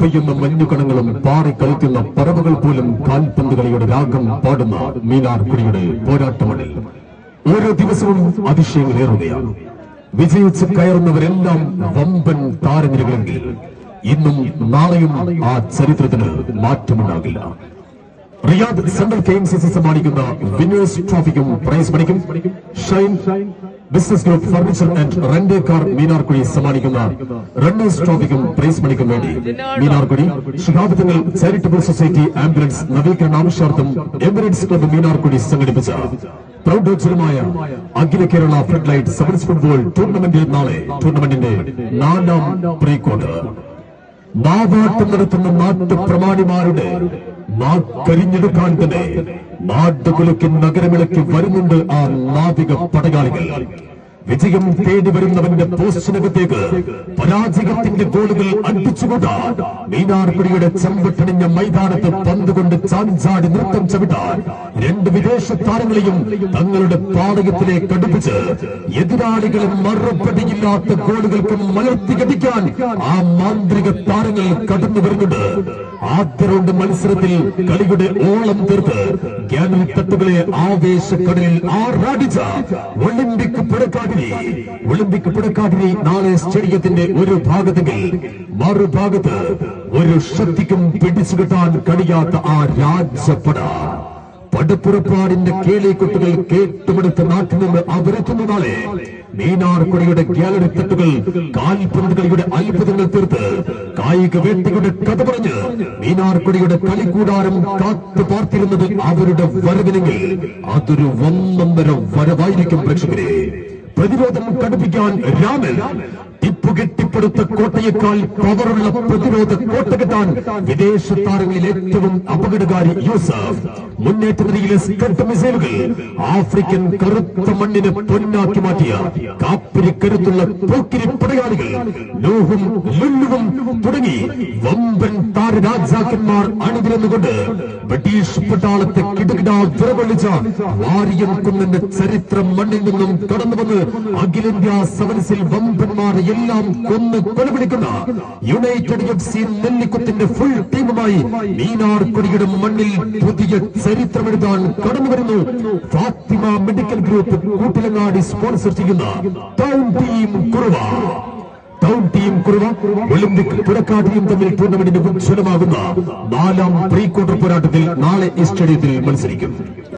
പെയ്യുന്ന മഞ്ഞുകണങ്ങളും പാറി കളിക്കുന്ന പറവുകൾ പോലും കാൽപന്ത് കളിയുടെ രാഗം പാടുന്ന മീനാർക്കുടിയുടെ പോരാട്ടമണിൽ. ഓരോ ദിവസവും അതിശയങ്ങളേറുകയാണ്. വിജയിച്ച് കയറുന്നവരെല്ലാം വമ്പൻ താരനിരകളെങ്കിൽ ഇന്നും നാളെയും ആ ചരിത്രത്തിന് മാറ്റമുണ്ടാകില്ല. Riyadh central K M C C സമ്മാനിക്കുന്ന വിന്നേഴ്സ് ട്രോഫിക്കും പ്രൈസ് മണിക്കും. Shine business group furniture and rent car Meenarkudi സമ്മാനിക്കുന്ന റണ്ണേഴ്സ് ട്രോഫിക്കും പ്രൈസ് മണിക്കും വേണ്ടി മീനാർക്കുടി ശിഹാബിത്തങ്ങൾ ചാരിറ്റബിൾ സൊസൈറ്റി ആംബുലൻസ് നവീകരണ ആവശ്യാർത്ഥം എമിറേറ്റ്സ് ക്ലബ്ബ് മീനാർക്കുടി സംഘടിപ്പിച്ച പ്രൗഢോജ്വലമായ അഖില Kerala flood light sevens football ടൂർണമെന്റിൽ നാളെ ടൂർണമെന്റിന്റെ നാലാം പ്രീ ക്വാർട്ടർ നാവാട്ട് നടത്തുന്ന നാട്ടുപ്രമാണിമാരുടെ നാക്കരിഞ്ഞെടുക്കാൻ തന്നെ നാട്ടുകുലയ്ക്ക് നഗരമിളയ്ക്ക് വരുന്നുണ്ട് ആ നാവിക പടയാളികൾ. വിജയം തേടി വരുന്നവന്റെ പോസ്റ്റിനകത്തേക്ക് പരാജയത്തിന്റെ ഗോളുകൾ അടിച്ചുകൊണ്ടാൽ മീനാർക്കുടിയുടെ ചെമ്പട്ടണിഞ്ഞ മൈതാനത്ത് പന്ത് കൊണ്ട് ചാഞ്ചാടി നൃത്തം ചവിട്ടാൻ രണ്ട് വിദേശ താരങ്ങളെയും തങ്ങളുടെ പാളയത്തിലേക്ക് അടുപ്പിച്ച് എതിരാളികളെ മറുപടിയില്ലാത്ത ഗോളുകൾക്ക് മലർത്തി കടിക്കാൻ ആ മാന്ത്രിക താരങ്ങൾ കടന്നു വരുന്നുണ്ട്. ആദ്യ റൗണ്ട് മത്സരത്തിൽ കളിയുടെ ഓളം തീർത്ത് ഗ്യാനൽ തട്ടുകളെ ആവേശക്കടലിൽ ആറാടിച്ച ഒളിമ്പിക് പുടക്കാട്ടിനി ഒളിമ്പിക് നാളെ സ്റ്റേഡിയത്തിന്റെ ഒരു ഭാഗത്തെങ്കിൽ മറുഭാഗത്ത് ഒരു ശക്തിക്കും പിടിച്ചു കിട്ടാൻ കഴിയാത്ത ആ രാജപട പടപ്പുറപ്പാടിന്റെ കേളിക്കുട്ടുകൾ കേട്ടുമെടുത്ത് നാട്ടിൽ നിന്ന് അവരെത്തുന്ന നാളെ മീനാർക്കുടയുടെ ഗ്യാലറി തട്ടുകൾ കാൽപന്ത് കളിയുടെ അത്ഭുതങ്ങൾ തീർത്ത് കായിക വേട്ടയുടെ കഥ പറഞ്ഞ് മീനാർക്കുടയുടെ കളിക്കൂടാരം കാത്തു പാർത്തിരുന്നത് അവരുടെ വരവിനെങ്കിൽ അതൊരു ഒന്നൊന്നര വരവായിരിക്കും പ്രേക്ഷകരെ. പ്രതിരോധം കടുപ്പിക്കാൻ രാമൻ ടിപ്പു കെട്ടിപ്പടുത്ത കോട്ടയേക്കാൾ പവറുള്ള പ്രതിരോധ കോട്ട കെട്ടാൻ വിദേശ താരങ്ങളിൽ ഏറ്റവും അപകടകാരി യൂസഫ്. മുന്നേറ്റ സ്കട്ട് മിസൈലുകൾ ആഫ്രിക്കൻ കറുത്ത മണ്ണിനെ പൊന്നാക്കി മാറ്റിയ കാപ്പിരി കരുത്തുള്ള പോക്കിരി പടയാളികൾ ലോഹും ലുല്ലുവും തുടങ്ങി വമ്പൻ താരരാജാക്കന്മാർ അണിതിരുന്നുകൊണ്ട് ബ്രിട്ടീഷ് പട്ടാളത്തെ കിടുകിടാ വിറവളിച്ച വാരിയം കുന്നന്റെ ചരിത്രം മണ്ണിൽ നിന്നും കടന്നു വന്ന് അഖിലേന്ത്യാ സെവൻസിൽ വമ്പന്മാർ എല്ലാം കൊന്ന് കൊലപിടിക്കുന്ന യുണൈറ്റഡ് എഫ് സി നെല്ലിക്കുത്തിന്റെ ഫുൾ ടീമുമായി മീനാർ കൊടിയുടെ മണ്ണിൽ പുതിയ ചരിത്രമെഴുതാൻ കടന്നു വരുന്നു. Fathima medical group Koottilangadi sponsor ചെയ്യുന്ന town team town team Olympic പുറക്കാട്ടിയും തമ്മിൽ ടൂർണമെന്റിന് ഉജ്ജ്വലമാകുന്ന നാലാം പ്രീ ക്വാർട്ടർ പോരാട്ടത്തിൽ നാളെ ഈ സ്റ്റേഡിയത്തിൽ മത്സരിക്കും.